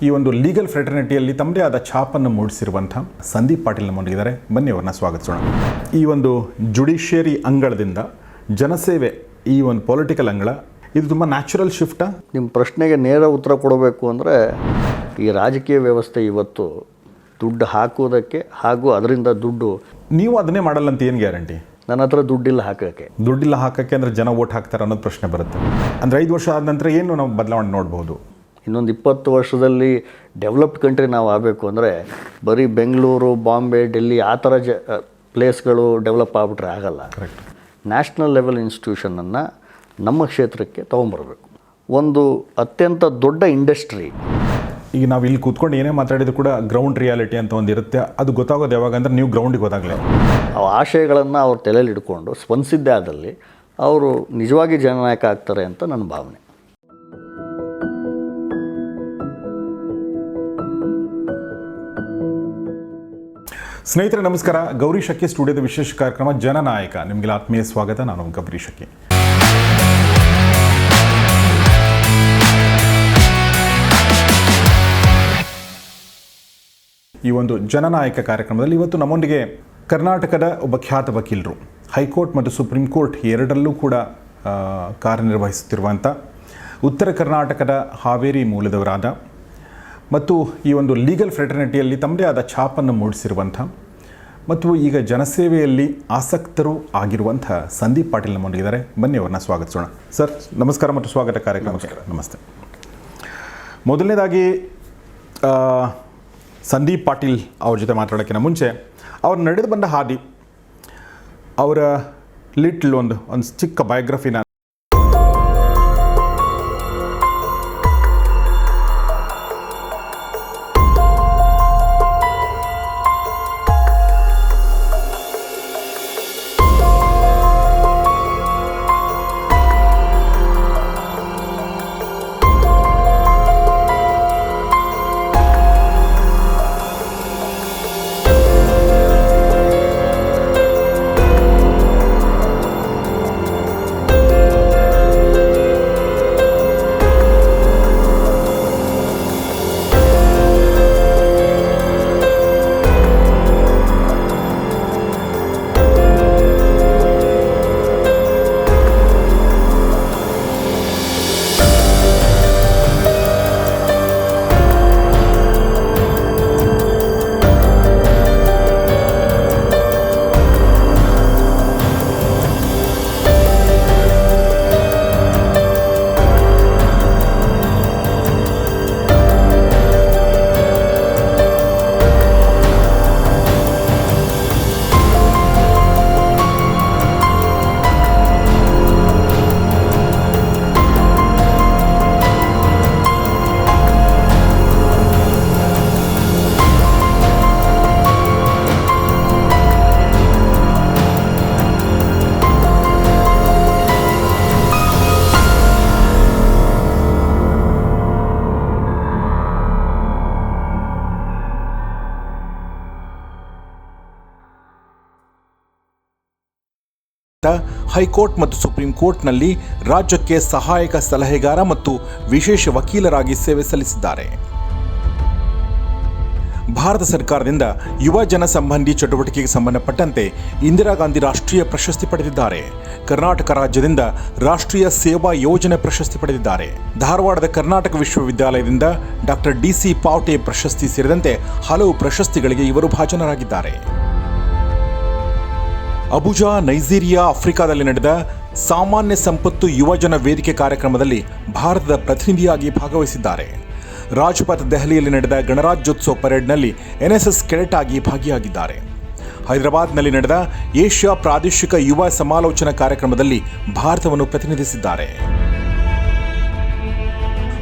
ಈ ಒಂದು ಲೀಗಲ್ ಫ್ರೆಟರ್ನಿಟಿಯಲ್ಲಿ ತಮ್ಮದೇ ಆದ ಛಾಪನ್ನು ಮೂಡಿಸಿರುವಂಥ ಸಂದೀಪ್ ಪಾಟೀಲ್ ನಮ್ಮೊಂದಿಗಿದ್ದಾರೆ. ಬನ್ನಿ ಅವ್ರನ್ನ ಸ್ವಾಗತಿಸೋಣ. ಈ ಒಂದು ಜುಡಿಷಿಯರಿ ಅಂಗಳದಿಂದ ಜನಸೇವೆ ಈ ಒಂದು ಪೊಲಿಟಿಕಲ್ ಅಂಗಳ ಇದು ತುಂಬ ನ್ಯಾಚುರಲ್ ಶಿಫ್ಟಾ ನಿಮ್ಮ ಪ್ರಶ್ನೆಗೆ ನೇರ ಉತ್ತರ ಕೊಡಬೇಕು ಅಂದರೆ ಈ ರಾಜಕೀಯ ವ್ಯವಸ್ಥೆ ಇವತ್ತು ದುಡ್ಡು ಹಾಕೋದಕ್ಕೆ ಹಾಗೂ ಅದರಿಂದ ದುಡ್ಡು ನೀವು ಅದನ್ನೇ ಮಾಡಲ್ಲ ಅಂತ ಏನು ಗ್ಯಾರಂಟಿ ನನ್ನ ಹತ್ರ ದುಡ್ಡಿಲ್ಲ ಹಾಕೋಕ್ಕೆ. ದುಡ್ಡಿಲ್ಲ ಹಾಕೋಕ್ಕೆ ಅಂದರೆ ಜನ ಓಟ್ ಹಾಕ್ತಾರೆ ಅನ್ನೋದು ಪ್ರಶ್ನೆ ಬರುತ್ತೆ. ಅಂದರೆ ಐದು ವರ್ಷ ಆದ ನಂತರ ಏನು ನಾವು ಬದಲಾವಣೆ ನೋಡ್ಬೋದು? ಇನ್ನೊಂದು ಇಪ್ಪತ್ತು ವರ್ಷದಲ್ಲಿ ಡೆವಲಪ್ಡ್ ಕಂಟ್ರಿ ನಾವು ಆಗಬೇಕು ಅಂದರೆ ಬರೀ ಬೆಂಗಳೂರು ಬಾಂಬೆ ಡೆಲ್ಲಿ ಆ ಥರ ಜ ಪ್ಲೇಸ್ಗಳು ಡೆವಲಪ್ ಆಗ್ಬಿಟ್ರೆ ಆಗಲ್ಲ. ಕರೆಕ್ಟ್ ನ್ಯಾಷನಲ್ ಲೆವೆಲ್ ಇನ್ಸ್ಟಿಟ್ಯೂಷನನ್ನು ನಮ್ಮ ಕ್ಷೇತ್ರಕ್ಕೆ ತೊಗೊಂಬರ್ಬೇಕು. ಒಂದು ಅತ್ಯಂತ ದೊಡ್ಡ ಇಂಡಸ್ಟ್ರಿ. ಈಗ ನಾವು ಇಲ್ಲಿ ಕೂತ್ಕೊಂಡು ಏನೇ ಮಾತಾಡಿದ್ರು ಕೂಡ ಗ್ರೌಂಡ್ ರಿಯಾಲಿಟಿ ಅಂತ ಒಂದು ಇರುತ್ತೆ. ಅದು ಗೊತ್ತಾಗೋದು ಯಾವಾಗ ಅಂದ್ರೆ ನೀವು ಗ್ರೌಂಡಿಗೆ ಹೋದಾಗಲೇ. ಆ ಆಶಯಗಳನ್ನು ಅವ್ರ ತಲೆಯಲ್ಲಿ ಇಟ್ಕೊಂಡು ಸ್ಪಂದಿಸಿದ್ದೇ ಆದಲ್ಲಿ ಅವರು ನಿಜವಾಗಿ ಜನನಾಯಕ ಆಗ್ತಾರೆ ಅಂತ ನನ್ನ ಭಾವನೆ. ಸ್ನೇಹಿತರೆ, ನಮಸ್ಕಾರ. ಗೌರಿ ಶಕ್ಕಿ ಸ್ಟುಡಿಯೋದ ವಿಶೇಷ ಕಾರ್ಯಕ್ರಮ ಜನನಾಯಕ. ನಿಮಗೆಲ್ಲ ಆತ್ಮೀಯ ಸ್ವಾಗತ. ನಾನು ಗೌರಿ ಶಕ್ಕಿ ಈ ಒಂದು ಜನನಾಯಕ ಕಾರ್ಯಕ್ರಮದಲ್ಲಿ ಇವತ್ತು ನಮ್ಮೊಂದಿಗೆ ಕರ್ನಾಟಕದ ಒಬ್ಬ ಖ್ಯಾತ ವಕೀಲರು, ಹೈಕೋರ್ಟ್ ಮತ್ತು ಸುಪ್ರೀಂ ಕೋರ್ಟ್ ಎರಡರಲ್ಲೂ ಕೂಡ ಕಾರ್ಯನಿರ್ವಹಿಸುತ್ತಿರುವಂಥ ಉತ್ತರ ಕರ್ನಾಟಕದ ಹಾವೇರಿ ಮೂಲದವರಾದ ಮತ್ತು ಈ ಒಂದು ಲೀಗಲ್ ಫ್ರೆಟರ್ನಿಟಿಯಲ್ಲಿ ತಮ್ಮದೇ ಆದ ಛಾಪನ್ನು ಮೂಡಿಸಿರುವಂಥ ಮತ್ತು ಈಗ ಜನಸೇವೆಯಲ್ಲಿ ಆಸಕ್ತರು ಆಗಿರುವಂಥ ಸಂದೀಪ್ ಪಾಟೀಲ್ ನಮ್ಮೊಂದಿಗಿದ್ದಾರೆ. ಬನ್ನಿ ಅವ್ರನ್ನ ಸ್ವಾಗತಿಸೋಣ. ಸರ್ ನಮಸ್ಕಾರ ಮತ್ತು ಸ್ವಾಗತ ಕಾರ್ಯಕ್ರಮಕ್ಕೆ. ನಮಸ್ತೆ. ಮೊದಲನೇದಾಗಿ ಸಂದೀಪ್ ಪಾಟೀಲ್ ಅವ್ರ ಜೊತೆ ಮಾತಾಡೋಕ್ಕಿಂತ ಮುಂಚೆ ಅವ್ರು ನಡೆದು ಬಂದ ಹಾದಿ ಅವರ ಲಿಟ್ಲ್ ಒಂದು ಒಂದು ಚಿಕ್ಕ ಬಯೋಗ್ರಫಿನ ಹೈಕೋರ್ಟ್ ಮತ್ತು ಸುಪ್ರೀಂ ಕೋರ್ಟ್ನಲ್ಲಿ ರಾಜ್ಯಕ್ಕೆ ಸಹಾಯಕ ಸಲಹೆಗಾರ ಮತ್ತು ವಿಶೇಷ ವಕೀಲರಾಗಿ ಸೇವೆ ಸಲ್ಲಿಸಿದ್ದಾರೆ. ಭಾರತ ಸರ್ಕಾರದಿಂದ ಯುವ ಜನ ಸಂಬಂಧಿ ಚಟುವಟಿಕೆಗೆ ಸಂಬಂಧಪಟ್ಟಂತೆ ಇಂದಿರಾ ಗಾಂಧಿ ರಾಷ್ಟ್ರೀಯ ಪ್ರಶಸ್ತಿ ಪಡೆದಿದ್ದಾರೆ. ಕರ್ನಾಟಕ ರಾಜ್ಯದಿಂದ ರಾಷ್ಟ್ರೀಯ ಸೇವಾ ಯೋಜನೆ ಪ್ರಶಸ್ತಿ ಪಡೆದಿದ್ದಾರೆ. ಧಾರವಾಡದ ಕರ್ನಾಟಕ ವಿಶ್ವವಿದ್ಯಾಲಯದಿಂದ ಡಾಕ್ಟರ್ ಡಿಸಿ ಪಾವಟೆ ಪ್ರಶಸ್ತಿ ಸೇರಿದಂತೆ ಹಲವು ಪ್ರಶಸ್ತಿಗಳಿಗೆ ಇವರು ಭಾಜನರಾಗಿದ್ದಾರೆ. ಅಬುಜಾ, ನೈಜೀರಿಯಾ, ಆಫ್ರಿಕಾದಲ್ಲಿ ನಡೆದ ಸಾಮಾನ್ಯ ಸಂಪತ್ತು ಯುವಜನ ವೇದಿಕೆ ಕಾರ್ಯಕ್ರಮದಲ್ಲಿ ಭಾರತದ ಪ್ರತಿನಿಧಿಯಾಗಿ ಭಾಗವಹಿಸಿದ್ದಾರೆ. ರಾಜ್ಪಥ್ ದೆಹಲಿಯಲ್ಲಿ ನಡೆದ ಗಣರಾಜ್ಯೋತ್ಸವ ಪರೇಡ್ನಲ್ಲಿ ಎನ್ಎಸ್ಎಸ್ ಕೆಡೆಟ್ ಆಗಿ ಭಾಗಿಯಾಗಿದ್ದಾರೆ. ಹೈದರಾಬಾದ್ನಲ್ಲಿ ನಡೆದ ಏಷ್ಯಾ ಪ್ರಾದೇಶಿಕ ಯುವ ಸಮಾಲೋಚನಾ ಕಾರ್ಯಕ್ರಮದಲ್ಲಿ ಭಾರತವನ್ನು ಪ್ರತಿನಿಧಿಸಿದ್ದಾರೆ.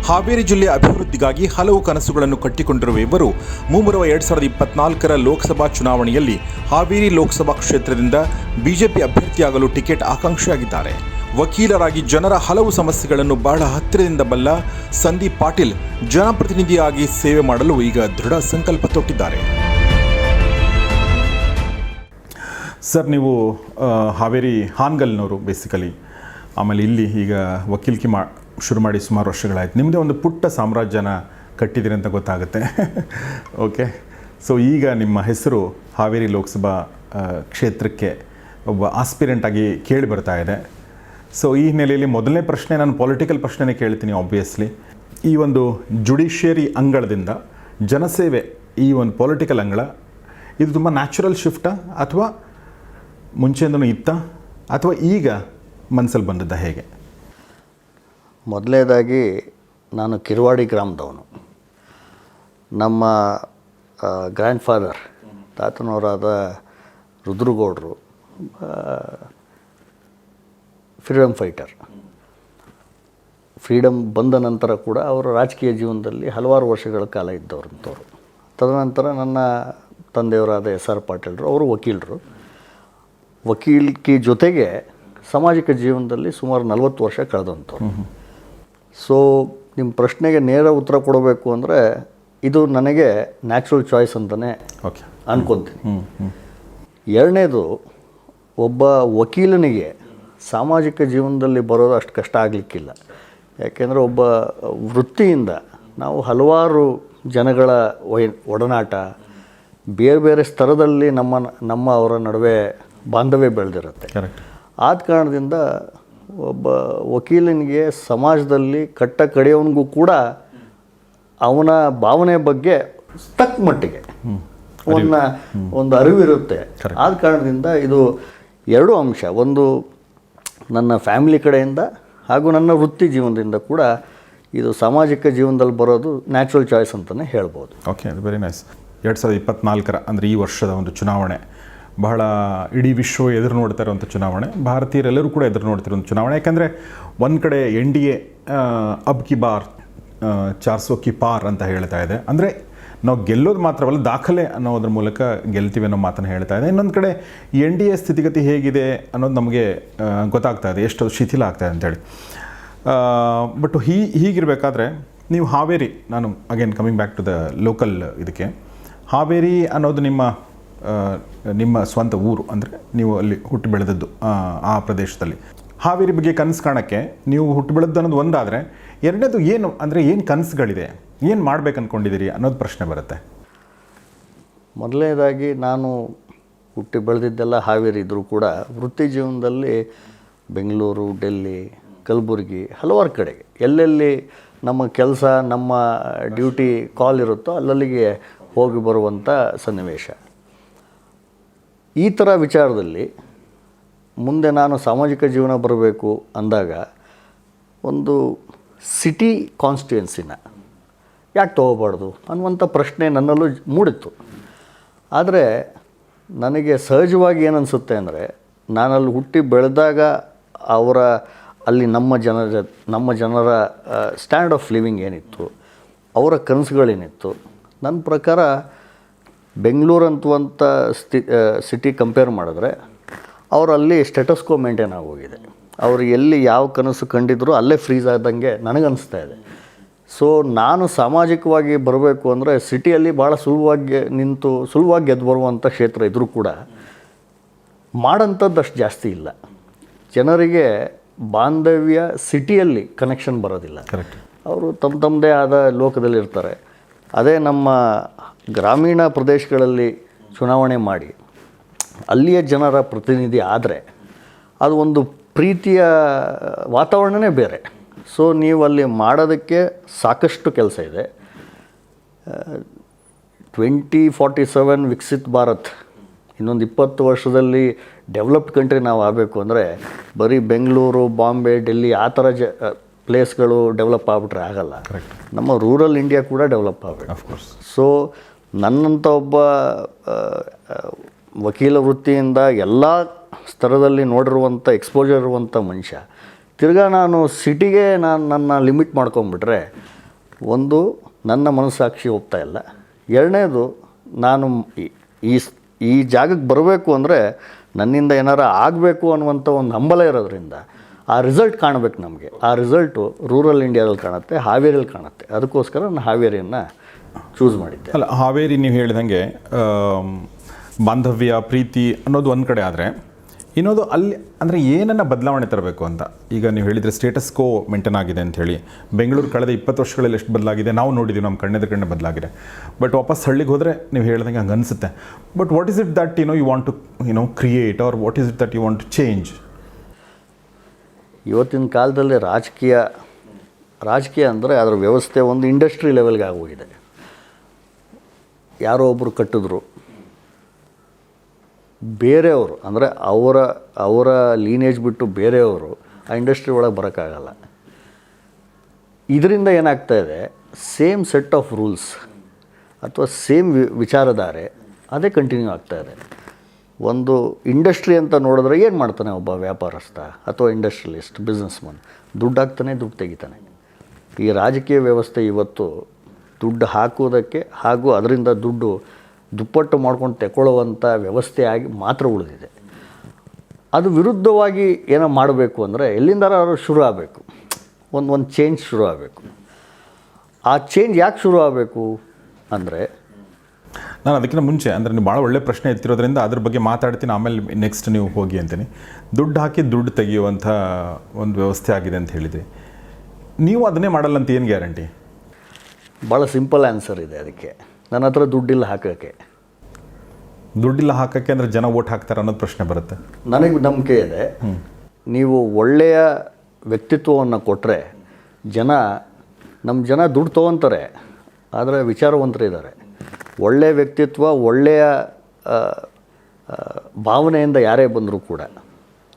ಹಾವೇರಿ ಜಿಲ್ಲೆಯ ಅಭಿವೃದ್ಧಿಗಾಗಿ ಹಲವು ಕನಸುಗಳನ್ನು ಕಟ್ಟಿಕೊಂಡಿರುವ ಇವರು ಮುಂಬರುವ ಎರಡ್ ಸಾವಿರದ ಇಪ್ಪತ್ನಾಲ್ಕರ ಲೋಕಸಭಾ ಚುನಾವಣೆಯಲ್ಲಿ ಹಾವೇರಿ ಲೋಕಸಭಾ ಕ್ಷೇತ್ರದಿಂದ ಬಿಜೆಪಿ ಅಭ್ಯರ್ಥಿಯಾಗಲು ಟಿಕೆಟ್ ಆಕಾಂಕ್ಷಿಯಾಗಿದ್ದಾರೆ. ವಕೀಲರಾಗಿ ಜನರ ಹಲವು ಸಮಸ್ಯೆಗಳನ್ನು ಬಹಳ ಹತ್ತಿರದಿಂದ ಬಲ್ಲ ಸಂದೀಪ್ ಪಾಟೀಲ್ ಜನಪ್ರತಿನಿಧಿಯಾಗಿ ಸೇವೆ ಮಾಡಲು ಈಗ ದೃಢ ಸಂಕಲ್ಪ ತೊಟ್ಟಿದ್ದಾರೆ. ಸರ್, ನೀವು ಹಾವೇರಿ ಹಾನ್ಗಲ್ನವರು ಬೇಸಿಕಲಿ ಆಮೇಲೆ ಇಲ್ಲಿ ಈಗ ವಕೀಲಿಕೆ ಮಾ ಶುರು ಮಾಡಿ ಸುಮಾರು ವರ್ಷಗಳಾಯಿತು. ನಿಮ್ಮದೇ ಒಂದು ಪುಟ್ಟ ಸಾಮ್ರಾಜ್ಯನ ಕಟ್ಟಿದ್ದೀರಿ ಅಂತ ಗೊತ್ತಾಗುತ್ತೆ. ಓಕೆ ಸೊ ಈಗ ನಿಮ್ಮ ಹೆಸರು ಹಾವೇರಿ ಲೋಕಸಭಾ ಕ್ಷೇತ್ರಕ್ಕೆ ಒಬ್ಬ ಆಸ್ಪಿರೆಂಟಾಗಿ ಕೇಳಿ ಬರ್ತಾ ಇದೆ. ಸೊ ಈ ಹಿನ್ನೆಲೆಯಲ್ಲಿ ಮೊದಲನೇ ಪ್ರಶ್ನೆ ನಾನು ಪೊಲಿಟಿಕಲ್ ಪ್ರಶ್ನೆನೇ ಕೇಳ್ತೀನಿ ಆಬ್ವಿಯಸ್ಲಿ ಈ ಒಂದು ಜುಡಿಷಿಯರಿ ಅಂಗಳದಿಂದ ಜನಸೇವೆ ಈ ಒಂದು ಪೊಲಿಟಿಕಲ್ ಅಂಗಳ, ಇದು ತುಂಬ ನ್ಯಾಚುರಲ್ ಶಿಫ್ಟಾ ಅಥವಾ ಮುಂಚೆಯಿಂದನೂ ಇತ್ತಾ? ಅಥವಾ ಈಗ ಮನಸ್ಸಲ್ಲಿ ಬಂದದ್ದ ಹೇಗೆ? ಮೊದಲನೇದಾಗಿ ನಾನು ಕಿರವಾಡಿ ಗ್ರಾಮದವನು. ನಮ್ಮ ಗ್ರ್ಯಾಂಡ್ ಫಾದರ್ ತಾತನವರಾದ ರುದ್ರಗೌಡರು ಫ್ರೀಡಮ್ ಫೈಟರ್ ಫ್ರೀಡಮ್ ಬಂದ ನಂತರ ಕೂಡ ಅವರು ರಾಜಕೀಯ ಜೀವನದಲ್ಲಿ ಹಲವಾರು ವರ್ಷಗಳ ಕಾಲ ಇದ್ದವರಂಥವ್ರು ತದನಂತರ ನನ್ನ ತಂದೆಯವರಾದ ಎಸ್ ಆರ್ ಪಾಟೀಲ್ರು, ಅವರು ವಕೀಲರು. ವಕೀಲಿಕೆ ಜೊತೆಗೆ ಸಾಮಾಜಿಕ ಜೀವನದಲ್ಲಿ ಸುಮಾರು ನಲವತ್ತು ವರ್ಷ ಕಳೆದಂಥವ್ರು ಸೊ ನಿಮ್ಮ ಪ್ರಶ್ನೆಗೆ ನೇರ ಉತ್ತರ ಕೊಡಬೇಕು ಅಂದರೆ ಇದು ನನಗೆ ನ್ಯಾಚುರಲ್ ಚಾಯ್ಸ್ ಅಂತಲೇ ಓಕೆ ಅನ್ಕೊತೀನಿ. ಹ್ಞೂ ಎರಡನೇದು ಒಬ್ಬ ವಕೀಲನಿಗೆ ಸಾಮಾಜಿಕ ಜೀವನದಲ್ಲಿ ಬರೋದು ಅಷ್ಟು ಕಷ್ಟ ಆಗಲಿಕ್ಕಿಲ್ಲ. ಯಾಕೆಂದರೆ ಒಬ್ಬ ವೃತ್ತಿಯಿಂದ ನಾವು ಹಲವಾರು ಜನಗಳ ವೈ ಒಡನಾಟ ಬೇರೆ ಬೇರೆ ಸ್ತರದಲ್ಲಿ ನಮ್ಮ ನಮ್ಮ ಅವರ ನಡುವೆ ಬಾಂಧವ್ಯ ಬೆಳೆದಿರುತ್ತೆ. ಆದ ಕಾರಣದಿಂದ ಒಬ್ಬ ವಕೀಲನಿಗೆ ಸಮಾಜದಲ್ಲಿ ಕಟ್ಟ ಕಡೆಯವನಿಗೂ ಕೂಡ ಅವನ ಭಾವನೆ ಬಗ್ಗೆ ತಕ್ಕ ಮಟ್ಟಿಗೆ ಅವನ್ನ ಒಂದು ಅರಿವಿರುತ್ತೆ. ಆದ ಕಾರಣದಿಂದ ಇದು ಎರಡು ಅಂಶ. ಒಂದು ನನ್ನ ಫ್ಯಾಮಿಲಿ ಕಡೆಯಿಂದ ಹಾಗೂ ನನ್ನ ವೃತ್ತಿ ಜೀವನದಿಂದ ಕೂಡ ಇದು ಸಾಮಾಜಿಕ ಜೀವನದಲ್ಲಿ ಬರೋದು ನ್ಯಾಚುರಲ್ ಚಾಯ್ಸ್ ಅಂತಲೇ ಹೇಳ್ಬೋದು. ಓಕೆ ವೆರಿ ನೈಸ್ ಎರಡು ಸಾವಿರದ ಇಪ್ಪತ್ನಾಲ್ಕರ ಅಂದರೆ ಈ ವರ್ಷದ ಒಂದು ಚುನಾವಣೆ. ಬಹಳ ಇಡೀ ವಿಶ್ವ ಎದುರು ನೋಡ್ತಾ ಇರುವಂಥ ಚುನಾವಣೆ. ಭಾರತೀಯರೆಲ್ಲರೂ ಕೂಡ ಎದುರು ನೋಡ್ತಿರುವಂಥ ಚುನಾವಣೆ. ಯಾಕಂದರೆ ಒಂದು ಕಡೆ ಎನ್ ಡಿ ಎ ಅಬ್ ಕಿ ಬಾರ್ ಚಾರ್ ಸೋ ಕಿ ಪಾರ್ ಅಂತ ಹೇಳ್ತಾ ಇದೆ. ಅಂದರೆ ನಾವು ಗೆಲ್ಲೋದು ಮಾತ್ರವಲ್ಲ, ದಾಖಲೆ ಅನ್ನೋದ್ರ ಮೂಲಕ ಗೆಲ್ತೀವಿ ಅನ್ನೋ ಮಾತನ್ನು ಹೇಳ್ತಾ ಇದೆ. ಇನ್ನೊಂದು ಕಡೆ ಎನ್ ಡಿ ಎ ಸ್ಥಿತಿಗತಿ ಹೇಗಿದೆ ಅನ್ನೋದು ನಮಗೆ ಗೊತ್ತಾಗ್ತಾ ಇದೆ. ಎಷ್ಟು ಶಿಥಿಲ ಆಗ್ತಾ ಇದೆ ಅಂತೇಳಿ. ಬಟ್ ಹೀ, ಹೀಗಿರಬೇಕಾದ್ರೆ ನೀವು ಹಾವೇರಿ, ನಾನು again coming back to the local ಇದಕ್ಕೆ. ಹಾವೇರಿ ಅನ್ನೋದು ನಿಮ್ಮ ನಿಮ್ಮ ಸ್ವಂತ ಊರು ಅಂದರೆ ನೀವು ಅಲ್ಲಿ ಹುಟ್ಟು ಬೆಳೆದದ್ದು ಆ, ಪ್ರದೇಶದಲ್ಲಿ. ಹಾವೇರಿ ಬಗ್ಗೆ ಕನಸು ಕಾಣೋಕ್ಕೆ ನೀವು ಹುಟ್ಟು ಬೆಳೆದ್ದು ಅನ್ನೋದು ಒಂದಾದರೆ ಎರಡನೇದು ಏನು ಅಂದರೆ ಏನು ಕನಸುಗಳಿದೆ? ಏನು ಮಾಡ್ಬೇಕು ಅಂದ್ಕೊಂಡಿದ್ದೀರಿ ಅನ್ನೋದು ಪ್ರಶ್ನೆ ಬರುತ್ತೆ. ಮೊದಲನೇದಾಗಿ ನಾನು ಹುಟ್ಟಿ ಬೆಳೆದಿದ್ದೆಲ್ಲ ಹಾವೇರಿ ಇದ್ದರೂ ಕೂಡ ವೃತ್ತಿ ಜೀವನದಲ್ಲಿ ಬೆಂಗಳೂರು ಡೆಲ್ಲಿ ಕಲಬುರಗಿ ಹಲವಾರು ಕಡೆ ಎಲ್ಲೆಲ್ಲಿ ನಮ್ಮ ಕೆಲಸ ನಮ್ಮ ಡ್ಯೂಟಿ ಕಾಲ್ ಇರುತ್ತೋ ಅಲ್ಲಲ್ಲಿಗೆ ಹೋಗಿ ಬರುವಂಥ ಸನ್ನಿವೇಶ. ಈ ಥರ ವಿಚಾರದಲ್ಲಿ ಮುಂದೆ ನಾನು ಸಾಮಾಜಿಕ ಜೀವನ ಬರಬೇಕು ಅಂದಾಗ ಒಂದು ಸಿಟಿ ಕಾನ್ಸ್ಟಿಟ್ಯುಯೆನ್ಸಿನ ಯಾಕೆ ತೊಗೋಬಾರ್ದು ಅನ್ನುವಂಥ ಪ್ರಶ್ನೆ ನನ್ನಲ್ಲೂ ಮೂಡಿತ್ತು. ಆದರೆ ನನಗೆ ಸಹಜವಾಗಿ ಏನನ್ಸುತ್ತೆ ಅಂದರೆ ನಾನಲ್ಲಿ ಹುಟ್ಟಿ ಬೆಳೆದಾಗ ಅವರ ಅಲ್ಲಿ ನಮ್ಮ ಜನರ ನಮ್ಮ ಜನರ ಸ್ಟ್ಯಾಂಡ್ ಆಫ್ ಲಿವಿಂಗ್ ಏನಿತ್ತು, ಅವರ ಕನಸುಗಳೇನಿತ್ತು, ನನ್ನ ಪ್ರಕಾರ ಬೆಂಗಳೂರು ಅಂತುವಂಥ ಸ್ಥಿ ಸಿಟಿ ಕಂಪೇರ್ ಮಾಡಿದ್ರೆ ಅವರಲ್ಲಿ ಸ್ಟೆಟಸ್ಕೋ ಮೇಂಟೈನ್ ಆಗೋಗಿದೆ. ಅವರು ಎಲ್ಲಿ ಯಾವ ಕನಸು ಕಂಡಿದ್ರು ಅಲ್ಲೇ ಫ್ರೀಸ್ ಆದಂಗೆ ನನಗನ್ನಿಸ್ತಾ ಇದೆ. ಸೊ ನಾನು ಸಾಮಾಜಿಕವಾಗಿ ಬರಬೇಕು ಅಂದರೆ ಸಿಟಿಯಲ್ಲಿ ಭಾಳ ಸುಲಭವಾಗಿ ನಿಂತು ಸುಲಭವಾಗಿ ಗೆದ್ದು ಬರುವಂಥ ಕ್ಷೇತ್ರ ಇದ್ದರೂ ಕೂಡ ಮಾಡೋಂಥದ್ದು ಅಷ್ಟು ಜಾಸ್ತಿ ಇಲ್ಲ. ಜನರಿಗೆ ಬಾಂಧವ್ಯ ಸಿಟಿಯಲ್ಲಿ ಕನೆಕ್ಷನ್ ಬರೋದಿಲ್ಲ. ಕರೆಕ್ಟ್ ಅವರು ತಮ್ಮ ತಮ್ಮದೇ ಆದ ಲೋಕದಲ್ಲಿ ಇರ್ತಾರೆ ಅದೇ ನಮ್ಮ ಗ್ರಾಮೀಣ ಪ್ರದೇಶಗಳಲ್ಲಿ ಚುನಾವಣೆ ಮಾಡಿ, ಅಲ್ಲಿಯ ಜನರ ಪ್ರತಿನಿಧಿ ಆದರೆ ಅದು ಒಂದು ಪ್ರೀತಿಯ ವಾತಾವರಣವೇ ಬೇರೆ. ಸೊ ನೀವು ಅಲ್ಲಿ ಮಾಡೋದಕ್ಕೆ ಸಾಕಷ್ಟು ಕೆಲಸ ಇದೆ. Twenty forty seven Viksit Bharat, ಇನ್ನೊಂದು ಇಪ್ಪತ್ತು ವರ್ಷದಲ್ಲಿ ಡೆವಲಪ್ಡ್ ಕಂಟ್ರಿ ನಾವು ಆಗಬೇಕು ಅಂದರೆ ಬರೀ ಬೆಂಗಳೂರು, ಬಾಂಬೆ, ಡೆಲ್ಲಿ ಆ ಥರ ಜ ಪ್ಲೇಸ್ಗಳು ಡೆವಲಪ್ ಆಗ್ಬಿಟ್ರೆ ಆಗಲ್ಲ. ನಮ್ಮ ರೂರಲ್ ಇಂಡಿಯಾ ಕೂಡ ಡೆವಲಪ್ ಆಗಬೇಕು. ಅಫ್ಕೋರ್ಸ್ ಸೊ ನನ್ನಂಥ ಒಬ್ಬ ವಕೀಲ ವೃತ್ತಿಯಿಂದ ಎಲ್ಲ ಸ್ತರದಲ್ಲಿ ನೋಡಿರುವಂಥ ಎಕ್ಸ್ಪೋಜರ್ ಇರುವಂಥ ಮನುಷ್ಯ ತಿರ್ಗಾ ನಾನು ಸಿಟಿಗೆ ನಾನು ನನ್ನ ಲಿಮಿಟ್ ಮಾಡ್ಕೊಂಬಿಟ್ರೆ ಒಂದು ನನ್ನ ಮನಸ್ಸಾಕ್ಷಿ ಹೋಗ್ತಾ ಇಲ್ಲ. ಎರಡನೇದು ನಾನು ಈ- ಈ ಜಾಗಕ್ಕೆ ಬರಬೇಕು ಅಂದರೆ ನನ್ನಿಂದ ಏನಾರ ಆಗಬೇಕು ಅನ್ನುವಂಥ ಒಂದು ಹಂಬಲ ಇರೋದ್ರಿಂದ ಆ ರಿಸಲ್ಟ್ ಕಾಣಬೇಕು ನಮಗೆ. ಆ ರಿಸಲ್ಟು ರೂರಲ್ ಇಂಡಿಯಾದಲ್ಲಿ ಕಾಣುತ್ತೆ, ಹಾವೇರಿಯಲ್ಲಿ ಕಾಣುತ್ತೆ. ಅದಕ್ಕೋಸ್ಕರ ನಾನು ಹಾವೇರಿಯನ್ನು ಚೂಸ್ ಮಾಡಿದ್ದೆ. ಅಲ್ಲ, ಹಾವೇರಿ ನೀವು ಹೇಳಿದಂಗೆ ಬಾಂಧವ್ಯ, ಪ್ರೀತಿ ಅನ್ನೋದು ಒಂದು ಕಡೆ ಆದರೆ, ಇನ್ನೊಂದು ಅಲ್ಲಿ, ಅಂದರೆ ಏನನ್ನು ಬದಲಾವಣೆ ತರಬೇಕು ಅಂತ? ಈಗ ನೀವು ಹೇಳಿದರೆ ಸ್ಟೇಟಸ್ ಕೋ ಮೇಂಟೈನ್ ಆಗಿದೆ ಅಂತ ಹೇಳಿ, ಬೆಂಗಳೂರು ಕಳೆದ ಇಪ್ಪತ್ತು ವರ್ಷಗಳಲ್ಲಿ ಎಷ್ಟು ಬದಲಾಗಿದೆ, ನಾವು ನೋಡಿದ್ದೀವಿ ನಮ್ಮ ಕಣ್ಣದ ಕಣ್ಣೆ ಬದಲಾಗಿದೆ. ಬಟ್ ವಾಪಸ್ ಹಳ್ಳಿಗೆ ಹೋದರೆ ನೀವು ಹೇಳ್ದಂಗೆ ಹಂಗೆ ಅನಿಸುತ್ತೆ but what is it that you know you want to you know create or what is it that you want to change ಇವತ್ತಿನ ಕಾಲದಲ್ಲಿ ರಾಜಕೀಯ ರಾಜಕೀಯ ಅಂದರೆ ಅದರ ವ್ಯವಸ್ಥೆ ಒಂದು ಇಂಡಸ್ಟ್ರಿ ಲೆವೆಲ್ಗೆ ಆಗೋಗಿದೆ. ಯಾರೋ ಒಬ್ಬರು ಕಟ್ಟಿದ್ರು. ಬೇರೆಯವರು ಅಂದರೆ ಅವರ ಅವರ ಲೀನೇಜ್ ಬಿಟ್ಟು ಬೇರೆಯವರು ಆ ಇಂಡಸ್ಟ್ರಿ ಒಳಗೆ ಬರೋಕ್ಕಾಗಲ್ಲ. ಇದರಿಂದ ಏನಾಗ್ತಾ ಇದೆ ಸೇಮ್ ಸೆಟ್ ಆಫ್ ರೂಲ್ಸ್ ಅಥವಾ ಸೇಮ್ ವಿಚಾರಧಾರೆ, ಅದೇ ಕಂಟಿನ್ಯೂ ಆಗ್ತಾ ಇದೆ. ಒಂದು ಇಂಡಸ್ಟ್ರಿ ಅಂತ ನೋಡಿದ್ರೆ ಏನು ಮಾಡ್ತಾನೆ ಒಬ್ಬ ವ್ಯಾಪಾರಸ್ಥ ಅಥವಾ ಇಂಡಸ್ಟ್ರಿಯಲಿಸ್ಟ್ ಬಿಸ್ನೆಸ್ಮನ್ ದುಡ್ಡು ಹಾಕ್ತಾನೆ, ದುಡ್ಡು ತೆಗಿತಾನೆ. ಈ ರಾಜಕೀಯ ವ್ಯವಸ್ಥೆ ಇವತ್ತು ದುಡ್ಡು ಹಾಕುವುದಕ್ಕೆ ಹಾಗೂ ಅದರಿಂದ ದುಡ್ಡು ದುಪ್ಪಟ್ಟು ಮಾಡ್ಕೊಂಡು ತಗೊಳ್ಳುವಂಥ ವ್ಯವಸ್ಥೆ ಆಗಿ ಮಾತ್ರ ಉಳಿದಿದೆ. ಅದು ವಿರುದ್ಧವಾಗಿ ಏನೋ ಮಾಡಬೇಕು ಅಂದರೆ ಎಲ್ಲಿಂದಾರು ಶುರು ಆಗಬೇಕು. ಒಂದು ಒಂದು ಚೇಂಜ್ ಶುರು ಆಗಬೇಕು. ಆ ಚೇಂಜ್ ಯಾಕೆ ಶುರು ಆಗಬೇಕು ಅಂದರೆ ನಾನು ಅದಕ್ಕಿಂತ ಮುಂಚೆ ಅಂದರೆ ನೀವು ಭಾಳ ಒಳ್ಳೆ ಪ್ರಶ್ನೆ ಎತ್ತಿರೋದ್ರಿಂದ ಅದ್ರ ಬಗ್ಗೆ ಮಾತಾಡ್ತೀನಿ ಆಮೇಲೆ ನೆಕ್ಸ್ಟ್ ನೀವು ಹೋಗಿ ಅಂತೀನಿ. ದುಡ್ಡು ಹಾಕಿ ದುಡ್ಡು ತೆಗೆಯುವಂಥ ಒಂದು ವ್ಯವಸ್ಥೆ ಆಗಿದೆ ಅಂತ ಹೇಳಿದ್ರಿ. ನೀವು ಅದನ್ನೇ ಮಾಡಲ್ಲ ಅಂತ ಏನು ಗ್ಯಾರಂಟಿ? ಭಾಳ ಸಿಂಪಲ್ ಆನ್ಸರ್ ಇದೆ ಅದಕ್ಕೆ. ನನ್ನ ಹತ್ರ ದುಡ್ಡಿಲ್ಲ ಹಾಕೋಕ್ಕೆ. ದುಡ್ಡಿಲ್ಲ ಹಾಕೋಕ್ಕೆ ಅಂದರೆ ಜನ ಓಟ್ ಹಾಕ್ತಾರೆ ಅನ್ನೋದು ಪ್ರಶ್ನೆ ಬರುತ್ತೆ. ನನಗೆ ನಂಬಿಕೆ ಇದೆ. ನೀವು ಒಳ್ಳೆಯ ವ್ಯಕ್ತಿತ್ವವನ್ನು ಕೊಟ್ಟರೆ ಜನ ನಮ್ಮ ಜನ ದುಡ್ಡು ತೊಗೊತಾರೆ ಆದರೆ ವಿಚಾರವಂತರು ಇದ್ದಾರೆ ಒಳ್ಳೆಯ ವ್ಯಕ್ತಿತ್ವ ಒಳ್ಳೆಯ ಭಾವನೆಯಿಂದ ಯಾರೇ ಬಂದರೂ ಕೂಡ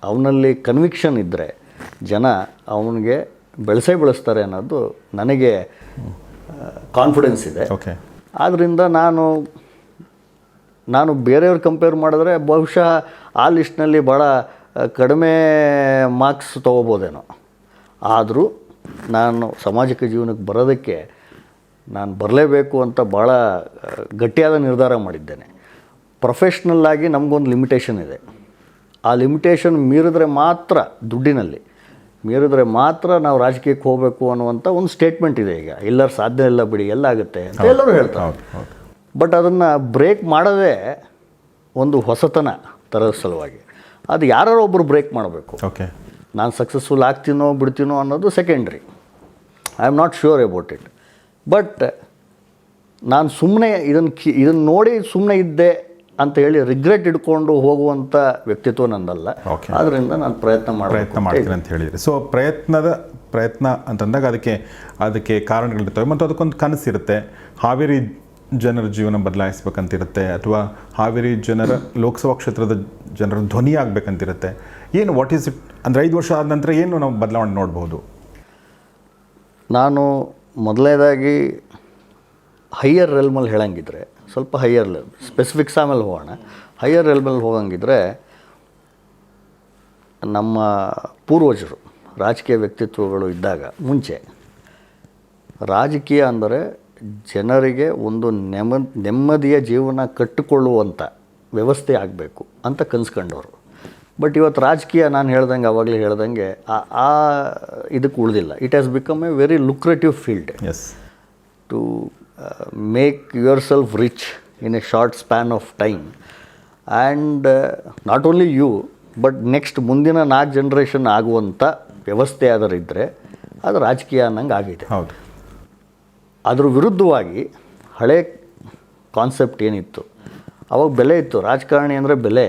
ಅವನಲ್ಲಿ ಕನ್ವಿಕ್ಷನ್ ಇದ್ದರೆ ಜನ ಅವನಿಗೆ ಬೆಳೆಸೇ ಬೆಳೆಸ್ತಾರೆ ಅನ್ನೋದು ನನಗೆ ಕಾನ್ಫಿಡೆನ್ಸ್ ಇದೆ. ಓಕೆ ಆದ್ದರಿಂದ ನಾನು ನಾನು ಬೇರೆಯವ್ರು ಕಂಪೇರ್ ಮಾಡಿದ್ರೆ ಬಹುಶಃ ಆ ಲಿಸ್ಟ್ನಲ್ಲಿ ಭಾಳ ಕಡಿಮೆ ಮಾರ್ಕ್ಸ್ ತೊಗೋಬೋದೇನೋ. ಆದರೂ ನಾನು ಸಾಮಾಜಿಕ ಜೀವನಕ್ಕೆ ಬರೋದಕ್ಕೆ ನಾನು ಬರಲೇಬೇಕು ಅಂತ ಭಾಳ ಗಟ್ಟಿಯಾದ ನಿರ್ಧಾರ ಮಾಡಿದ್ದೇನೆ. ಪ್ರೊಫೆಷ್ನಲ್ ಆಗಿ ನಮಗೊಂದು ಲಿಮಿಟೇಷನ್ ಇದೆ. ಆ ಲಿಮಿಟೇಷನ್ ಮೀರಿದ್ರೆ ಮಾತ್ರ ದುಡ್ಡಿನಲ್ಲಿ ಮೀರಿದ್ರೆ ಮಾತ್ರ ನಾವು ರಾಜಕೀಯಕ್ಕೆ ಹೋಗಬೇಕು ಅನ್ನುವಂಥ ಒಂದು ಸ್ಟೇಟ್ಮೆಂಟ್ ಇದೆ ಈಗ. ಎಲ್ಲರೂ ಸಾಧ್ಯ ಇಲ್ಲ ಬಿಡಿ ಎಲ್ಲ ಆಗುತ್ತೆ ಅಂತ ಎಲ್ಲರೂ ಹೇಳ್ತಾರೆ. ಬಟ್ ಅದನ್ನು ಬ್ರೇಕ್ ಮಾಡೋದೇ ಒಂದು ಹೊಸತನ ತರದ ಸಲುವಾಗಿ. ಅದು ಯಾರೋ ಒಬ್ಬರು ಬ್ರೇಕ್ ಮಾಡಬೇಕು. ಓಕೆ ನಾನು ಸಕ್ಸಸ್ಫುಲ್ ಆಗ್ತೀನೋ ಬಿಡ್ತೀನೋ ಅನ್ನೋದು secondary I am not sure about it but ನಾನು ಸುಮ್ಮನೆ ಇದನ್ನು ಕಿ ಇದನ್ನು ನೋಡಿ ಸುಮ್ಮನೆ ಇದ್ದೆ ಅಂತ ಹೇಳಿ ರಿಗ್ರೆಟ್ ಇಟ್ಕೊಂಡು ಹೋಗುವಂಥ ವ್ಯಕ್ತಿತ್ವ ನಂದಲ್ಲ. ಆದ್ದರಿಂದ ನಾನು ಪ್ರಯತ್ನ ಮಾಡಿ ಪ್ರಯತ್ನ ಮಾಡ್ತೀನಿ ಅಂತ ಹೇಳಿದ್ರಿ. ಸೊ ಪ್ರಯತ್ನದ ಪ್ರಯತ್ನ ಅಂತಂದಾಗ ಅದಕ್ಕೆ ಅದಕ್ಕೆ ಕಾರಣಗಳಿರ್ತವೆ ಮತ್ತು ಅದಕ್ಕೊಂದು ಕನಸಿರುತ್ತೆ ಹಾವೇರಿ ಜನರ ಜೀವನ ಬದಲಾಯಿಸ್ಬೇಕಂತಿರುತ್ತೆ ಅಥವಾ ಹಾವೇರಿ ಜನರ ಲೋಕಸಭಾ ಕ್ಷೇತ್ರದ ಜನರ ಧ್ವನಿ ಆಗಬೇಕಂತಿರುತ್ತೆ. ಏನು ವಾಟ್ ಈಸ್ ಇಟ್ ಅಂದರೆ ಐದು ವರ್ಷ ಆದ ನಂತರ ಏನು ನಾವು ಬದಲಾವಣೆ ನೋಡ್ಬೋದು? ನಾನು ಮೊದಲನೇದಾಗಿ ಹೈಯರ್ ರೆಲ್ಮಲ್ಲಿ ಹೇಳಂಗಿದ್ರೆ, ಸ್ವಲ್ಪ ಹೈಯರ್ ಲೆವೆಲ್ ಸ್ಪೆಸಿಫಿಕ್ಸ್ ಆಮೇಲೆ ಹೋಗೋಣ. ಹೈಯರ್ ರೆಲ್ಮಲ್ಲಿ ಹೋಗಂಗಿದ್ರೆ, ನಮ್ಮ ಪೂರ್ವಜರು, ರಾಜಕೀಯ ವ್ಯಕ್ತಿತ್ವಗಳು ಇದ್ದಾಗ, ಮುಂಚೆ, ರಾಜಕೀಯ ಅಂದರೆ ಜನರಿಗೆ ಒಂದು ನೆಮ್ಮ ನೆಮ್ಮದಿಯ ಜೀವನ ಕಟ್ಟಿಕೊಳ್ಳುವಂಥ ವ್ಯವಸ್ಥೆ ಆಗಬೇಕು ಅಂತ ಕನ್ಸ್ಕೊಂಡವರು. ಬಟ್ ಇವತ್ತು ರಾಜಕೀಯ ನಾನು ಹೇಳ್ದಂಗೆ ಅವಾಗಲೇ ಹೇಳ್ದಂಗೆ ಆ- ಆ ಇದಕ್ಕೆ ಉಳಿದಿಲ್ಲ. It has become a very lucrative field as to make yourself rich in a short span of time and not only you but next ಮುಂದಿನ ನಾಲ್ಕು ಜನ್ರೇಷನ್ ಆಗುವಂಥ ವ್ಯವಸ್ಥೆ ಯಾವ್ದಾರು ಇದ್ದರೆ ಅದು ರಾಜಕೀಯ ಅನ್ನಂಗೆ ಆಗಿದೆ ಹೌದು. ಅದ್ರ ವಿರುದ್ಧವಾಗಿ ಹಳೆ ಕಾನ್ಸೆಪ್ಟ್ ಏನಿತ್ತು? ಅವಾಗ ಬೆಲೆ ಇತ್ತು. ರಾಜಕಾರಣಿ ಅಂದರೆ ಬೆಲೆ.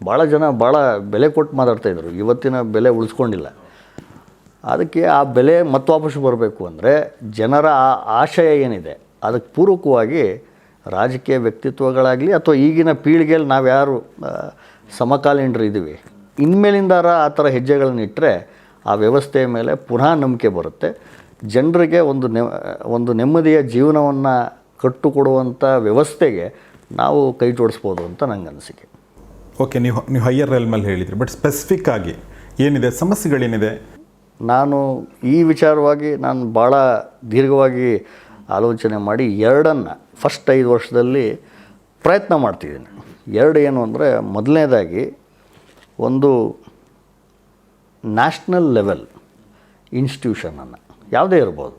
ಭಾಳ ಜನ ಭಾಳ ಬೆಲೆ ಕೊಟ್ಟು ಮಾತಾಡ್ತಾಯಿದ್ರು ಇವತ್ತಿನ ಬೆಲೆ ಉಳಿಸ್ಕೊಂಡಿಲ್ಲ. ಅದಕ್ಕೆ ಆ ಬೆಲೆ ಮತ್ತೆ ವಾಪಸ್ಸು ಬರಬೇಕು ಅಂದರೆ ಜನರ ಆ ಆಶಯ ಏನಿದೆ, ಅದಕ್ಕೆ ಪೂರಕವಾಗಿ ರಾಜಕೀಯ ವ್ಯಕ್ತಿತ್ವಗಳಾಗಲಿ ಅಥವಾ ಈಗಿನ ಪೀಳಿಗೆಯಲ್ಲಿ ನಾವು ಯಾರು ಸಮಕಾಲೀನರು ಇದ್ದೀವಿ ಇನ್ಮೇಲಿಂದಾರ ಆ ಥರ ಹೆಜ್ಜೆಗಳನ್ನು ಇಟ್ಟರೆ ಆ ವ್ಯವಸ್ಥೆಯ ಮೇಲೆ ಪುನಃ ನಂಬಿಕೆ ಬರುತ್ತೆ. ಜನರಿಗೆ ಒಂದು ನೆ ಒಂದು ನೆಮ್ಮದಿಯ ಜೀವನವನ್ನು ಕಟ್ಟುಕೊಡುವಂಥ ವ್ಯವಸ್ಥೆಗೆ ನಾವು ಕೈ ಜೋಡಿಸ್ಬೋದು ಅಂತ ನಂಗೆ ಅನಿಸಿಕೆ ಓಕೆ ನೀವು ನೀವು ಹೈಯರ್ ರೆಲ್ ಮೇಲೆ ಹೇಳಿದ್ರಿ ಬಟ್ ಸ್ಪೆಸಿಫಿಕ್ ಆಗಿ ಏನಿದೆ, ಸಮಸ್ಯೆಗಳೇನಿದೆ? ನಾನು ಈ ವಿಚಾರವಾಗಿ ನಾನು ಭಾಳ ದೀರ್ಘವಾಗಿ ಆಲೋಚನೆ ಮಾಡಿ ಎರಡನ್ನು ಫಸ್ಟ್ ಐದು ವರ್ಷದಲ್ಲಿ ಪ್ರಯತ್ನ ಮಾಡ್ತಿದ್ದೀನಿ. ಎರಡು ಏನು ಅಂದರೆ ಮೊದಲನೇದಾಗಿ ಒಂದು ನ್ಯಾಷನಲ್ ಲೆವೆಲ್ ಇನ್ಸ್ಟಿಟ್ಯೂಷನನ್ನು ಯಾವುದೇ ಇರ್ಬೋದು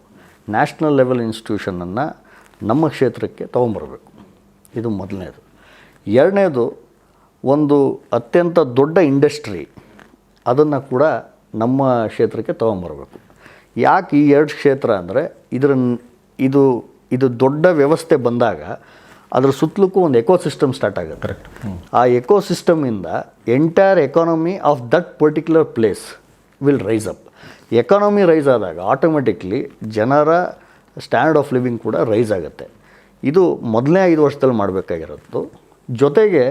ನ್ಯಾಷನಲ್ ಲೆವೆಲ್ ಇನ್ಸ್ಟಿಟ್ಯೂಷನನ್ನು ನಮ್ಮ ಕ್ಷೇತ್ರಕ್ಕೆ ತೊಗೊಂಬರ್ಬೇಕು ಇದು ಮೊದಲನೇದು. ಎರಡನೇದು ಒಂದು ಅತ್ಯಂತ ದೊಡ್ಡ ಇಂಡಸ್ಟ್ರಿ ಅದನ್ನು ಕೂಡ ನಮ್ಮ ಕ್ಷೇತ್ರಕ್ಕೆ ತೊಗೊಂಬರ್ಬೇಕು. ಯಾಕೆ ಈ ಎರಡು ಕ್ಷೇತ್ರ ಅಂದರೆ ಇದರ ಇದು ಇದು ದೊಡ್ಡ ವ್ಯವಸ್ಥೆ ಬಂದಾಗ ಅದ್ರ ಸುತ್ತಲಕ್ಕೂ ಒಂದು ಎಕೋಸಿಸ್ಟಮ್ ಸ್ಟಾರ್ಟ್ ಆಗುತ್ತೆ. ಕರೆಕ್ಟ್ ಆ ಎಕೋಸಿಸ್ಟಮಿಂದ entire economy of that particular place will rise up. Economy rise ಆದಾಗ ಆಟೋಮೆಟಿಕ್ಲಿ ಜನರ ಸ್ಟ್ಯಾಂಡರ್ಡ್ ಆಫ್ ಲಿವಿಂಗ್ ಕೂಡ ರೈಸ್ ಆಗುತ್ತೆ. ಇದು ಮೊದಲನೇ ಐದು ವರ್ಷದಲ್ಲಿ ಮಾಡಬೇಕಾಗಿರೋದು. ಜೊತೆಗೆ